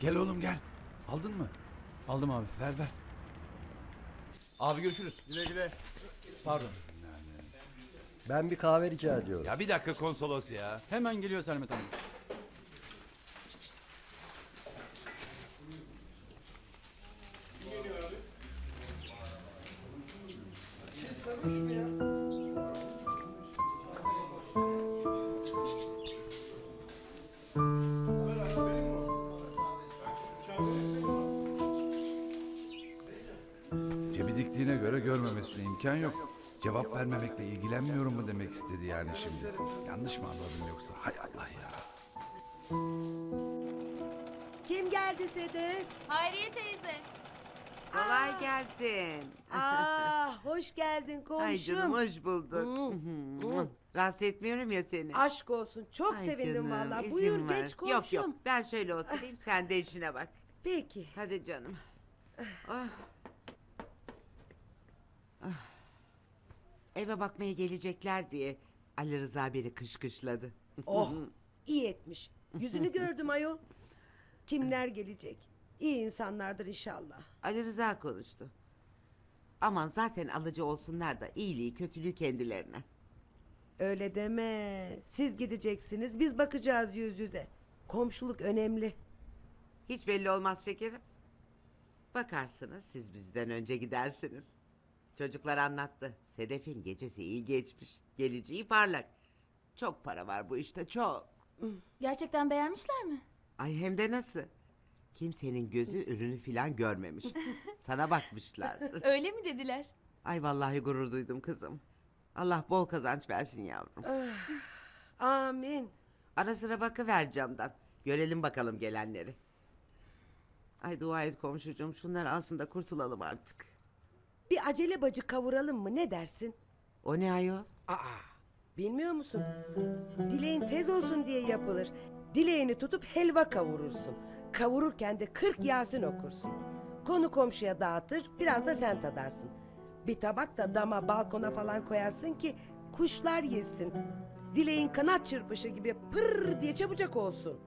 Gel oğlum gel. Aldın mı? Aldım abi. Ver ver. Abi görüşürüz. Güle güle. Pardon. Ben bir kahve rica ediyorum. Ya bir dakika konsolos ya. Hemen geliyor Sermet Hanım. Cebi diktiğine göre görmemesine imkan yok. Cevap vermemekle ilgilenmiyorum mu demek istedi yani şimdi. Yanlış mı anladım yoksa? Hay Allah ya. Kim geldi Sedef? Hayriye teyze. Kolay gelsin. Aa, hoş geldin komşum. Ay canım hoş bulduk. Rahatsız etmiyorum ya seni. Aşk olsun. Çok Ay sevindim canım, vallahi. izin Buyur ver. geç komşum. Yok yok ben şöyle oturayım sen de işine bak. Peki. Hadi canım. Ah. Ah. Eve bakmaya gelecekler diye Ali Rıza beni kışkışladı. Oh, iyi etmiş. Yüzünü gördüm ayol. Kimler gelecek? İyi insanlardır inşallah. Ali Rıza konuştu. Aman zaten alıcı olsunlar da iyiliği kötülüğü kendilerine. Öyle deme. Siz gideceksiniz, biz bakacağız yüz yüze. Komşuluk önemli. Hiç belli olmaz şekerim. Bakarsınız siz bizden önce gidersiniz. Çocuklar anlattı. Sedef'in gecesi iyi geçmiş. Geleceği parlak. Çok para var bu işte çok. Gerçekten beğenmişler mi? Ay hem de nasıl? Kimsenin gözü ürünü filan görmemiş. Sana bakmışlar. Öyle mi dediler? Ay vallahi gurur duydum kızım. Allah bol kazanç versin yavrum. Amin. Ara sıra bakıver camdan. Görelim bakalım gelenleri. Ay dua et komşucuğum şunları alsın da kurtulalım artık. Bir acele bacı kavuralım mı ne dersin? O ne ayol? Aa, bilmiyor musun? Dileğin tez olsun diye yapılır. Dileğini tutup helva kavurursun. Kavururken de 40 Yasin okursun. Konu komşuya dağıtır, biraz da sen tadarsın. Bir tabak da dama, balkona falan koyarsın ki kuşlar yesin. Dileğin kanat çırpışı gibi pırr diye çabucak olsun.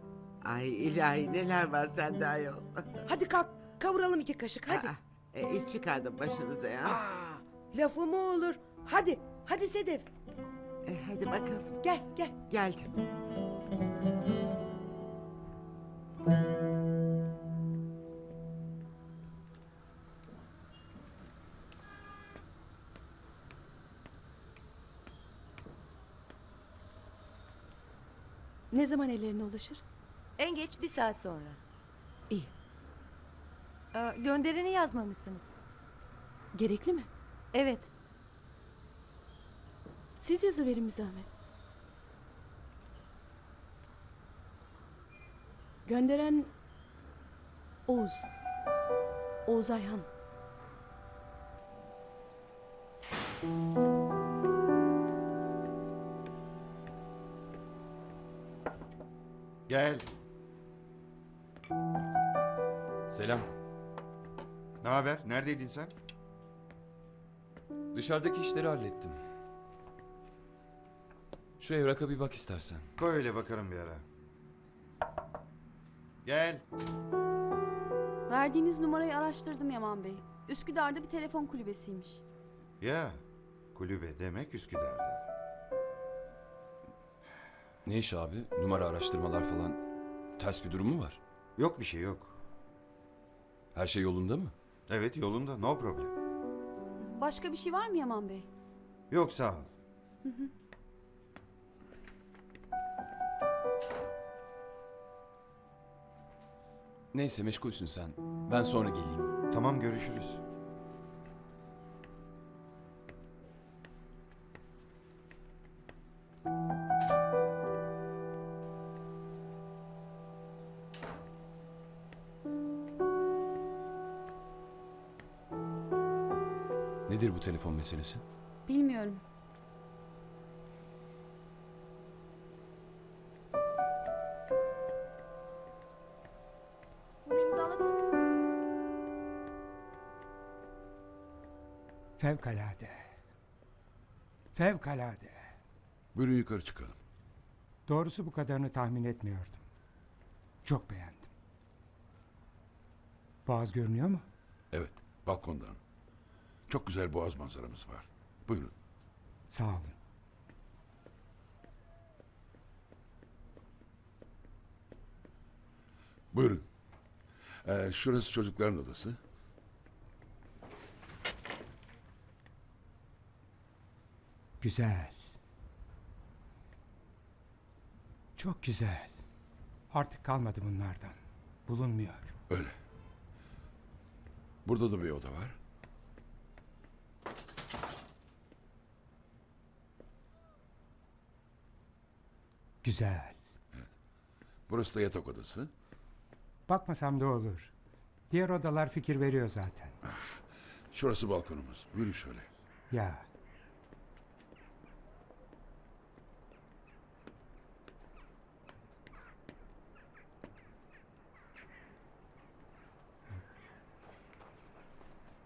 Ay ilahi neler var sende ayol. Hadi kalk, kavuralım iki kaşık hadi. Aa, e, iş çıkardım başınıza ya. Aa, lafı mı olur? Hadi, hadi Sedef. E, hadi bakalım. Gel, gel. Geldim. Ne zaman ellerine ulaşır? En geç bir saat sonra. İyi. Ee, göndereni yazmamışsınız. Gerekli mi? Evet. Siz yazıverin bir zahmet. Gönderen Oğuz. Oğuz Ayhan. Gel. Selam. Ne haber? Neredeydin sen? Dışarıdaki işleri hallettim. Şu evraka bir bak istersen. Koy öyle bakarım bir ara. Gel. Verdiğiniz numarayı araştırdım Yaman Bey. Üsküdar'da bir telefon kulübesiymiş. Ya kulübe demek Üsküdar'da. Ne iş abi? Numara araştırmalar falan. Ters bir durum mu var? Yok bir şey yok. Her şey yolunda mı? Evet yolunda no problem. Başka bir şey var mı Yaman Bey? Yok sağ ol. Neyse meşgulsün sen. Ben sonra geleyim. Tamam görüşürüz. Telefon meselesi? Bilmiyorum. Bunu imzalatır mısın? Fevkalade. Fevkalade. Buyurun yukarı çıkalım. Doğrusu bu kadarını tahmin etmiyordum. Çok beğendim. Boğaz görünüyor mu? Evet, balkondan. Çok güzel boğaz manzaramız var. Buyurun. Sağ olun. Buyurun. Ee, şurası çocukların odası. Güzel. Çok güzel. Artık kalmadı bunlardan. Bulunmuyor. Öyle. Burada da bir oda var. Güzel. Burası da yatak odası. Bakmasam da olur. Diğer odalar fikir veriyor zaten. Şurası balkonumuz. Buyurun şöyle. Ya.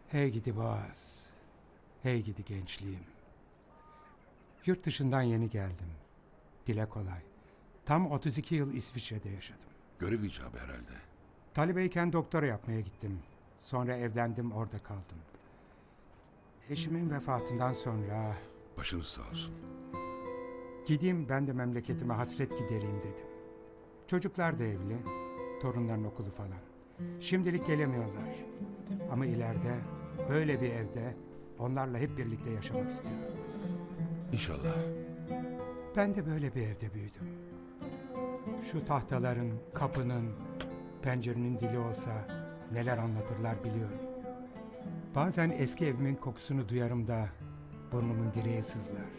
Hey gidi Boğaz. Hey gidi gençliğim. Yurt dışından yeni geldim. Dile kolay. Tam 32 yıl İsviçre'de yaşadım. Görev icabı herhalde. Talibeyken doktora yapmaya gittim. Sonra evlendim orada kaldım. Eşimin vefatından sonra Başınız sağ olsun. gideyim ben de memleketime hasret gidereyim dedim. Çocuklar da evli, torunların okulu falan. Şimdilik gelemiyorlar. Ama ileride böyle bir evde onlarla hep birlikte yaşamak istiyorum. İnşallah. Ben de böyle bir evde büyüdüm. Şu tahtaların, kapının, pencerenin dili olsa neler anlatırlar biliyorum. Bazen eski evimin kokusunu duyarım da burnumun direğe sızlar.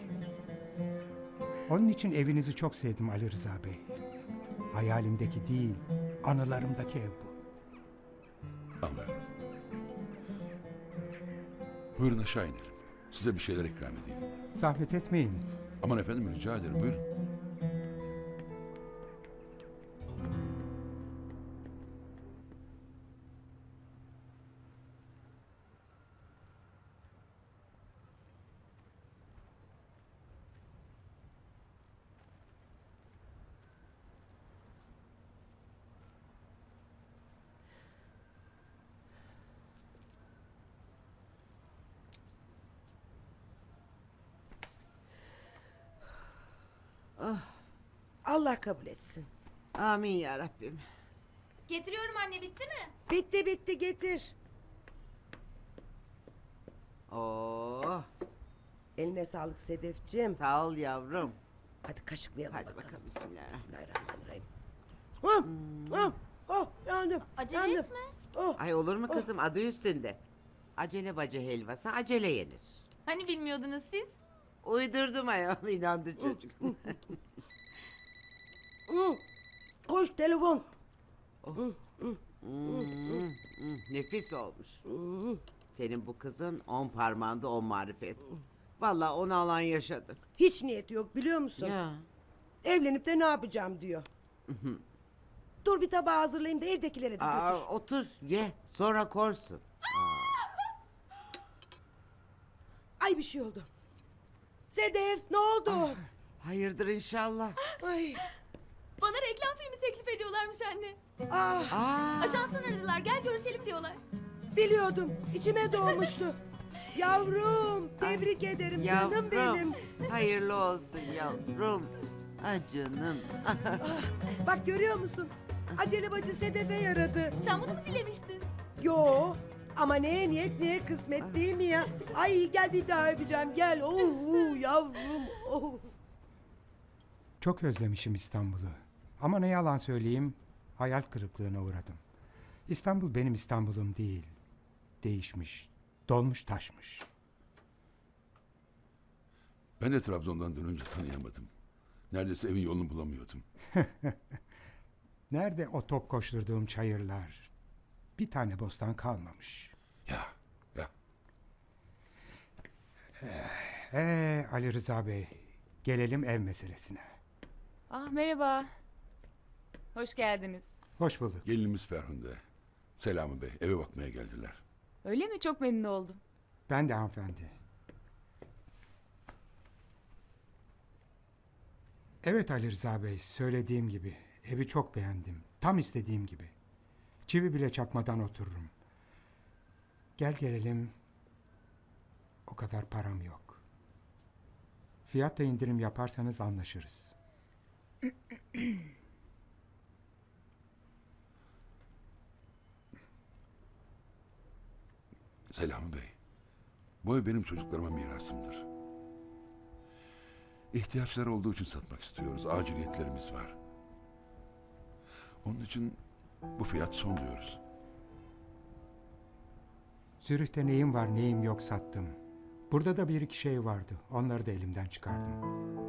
Onun için evinizi çok sevdim Ali Rıza Bey. Hayalimdeki değil, anılarımdaki ev bu. Buyurun aşağı inelim. Size bir şeyler ikram edeyim. Zahmet etmeyin. Aman efendim rica ederim buyurun. Allah kabul etsin. Amin ya Rabbim. Getiriyorum anne bitti mi? Bitti bitti getir. Oo, Eline sağlık Sedefciğim. sağ ol yavrum. Hadi kaşıklayalım Hadi bakalım. bakalım bismillah. Bismillahirrahmanirrahim. Hah, hah, oh, yandım. Acele yandım. etme. Oh, Ay olur mu kızım adı üstünde. Acele bacı helvası acele yenir. Hani bilmiyordunuz siz? Uydurdum ayol inandı çocuk. hmm. Koş telefon. Hmm, hmm, nefis olmuş. Hmm. Senin bu kızın on parmağında on marifet. Vallahi onu alan yaşadı. Hiç niyeti yok biliyor musun? Ya. Evlenip de ne yapacağım diyor. Dur bir tabağı hazırlayayım da evdekilere de Aa, götür. otur ye sonra korsun. Ay bir şey oldu. Sedef ne oldu? Hayırdır inşallah. Ay. Bana reklam filmi teklif ediyorlarmış anne. Ah Ajanstan aradılar gel görüşelim diyorlar. biliyordum. İçime doğmuştu. Yavrum tebrik ederim canım benim. Hayırlı olsun yavrum. Ah canım. Bak görüyor musun? Acele bacı Sedef'e yaradı. Sen bunu mu dilemiştin? Yo ama neye niyet neye kısmet değil mi ya? Ay gel bir daha öpeceğim gel. Oh yavrum. Oh. Çok özlemişim İstanbul'u. Ama ne yalan söyleyeyim, hayal kırıklığına uğradım. İstanbul benim İstanbul'um değil. Değişmiş, dolmuş taşmış. Ben de Trabzon'dan dönünce tanıyamadım. Neredeyse evin yolunu bulamıyordum. Nerede o top koşturduğum çayırlar? Bir tane bostan kalmamış. Ya, ya. Ee Ali Rıza Bey, gelelim ev meselesine. Ah merhaba. Hoş geldiniz. Hoş bulduk. Gelinimiz Ferhunde. Selami Bey eve bakmaya geldiler. Öyle mi? Çok memnun oldum. Ben de hanımefendi. Evet Ali Rıza Bey, söylediğim gibi. Evi çok beğendim. Tam istediğim gibi. Çivi bile çakmadan otururum. Gel gelelim. O kadar param yok. Fiyatta indirim yaparsanız anlaşırız. Selami Bey, bu ev benim çocuklarıma mirasımdır. İhtiyaçları olduğu için satmak istiyoruz. Aciliyetlerimiz var. Onun için bu fiyat son diyoruz. Zürih'te neyim var neyim yok sattım. Burada da bir iki şey vardı. Onları da elimden çıkardım.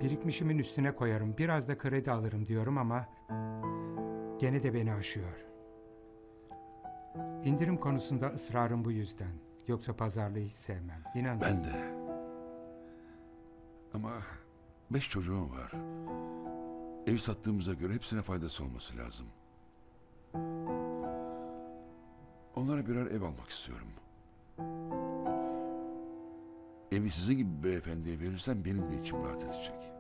Birikmişimin üstüne koyarım. Biraz da kredi alırım diyorum ama gene de beni aşıyor. İndirim konusunda ısrarım bu yüzden. Yoksa pazarlığı hiç sevmem. İnanın. Ben de. Ama beş çocuğum var. Evi sattığımıza göre hepsine faydası olması lazım. Onlara birer ev almak istiyorum. Evi sizin gibi beyefendiye verirsem benim de içim rahat edecek.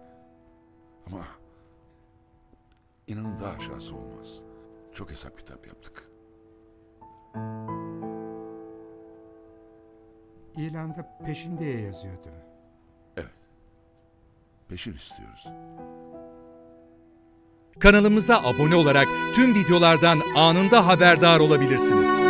Ama inanın daha aşağısı olmaz. Çok hesap kitap yaptık. İlanda peşin diye yazıyordu. Evet. Peşin istiyoruz. Kanalımıza abone olarak tüm videolardan anında haberdar olabilirsiniz.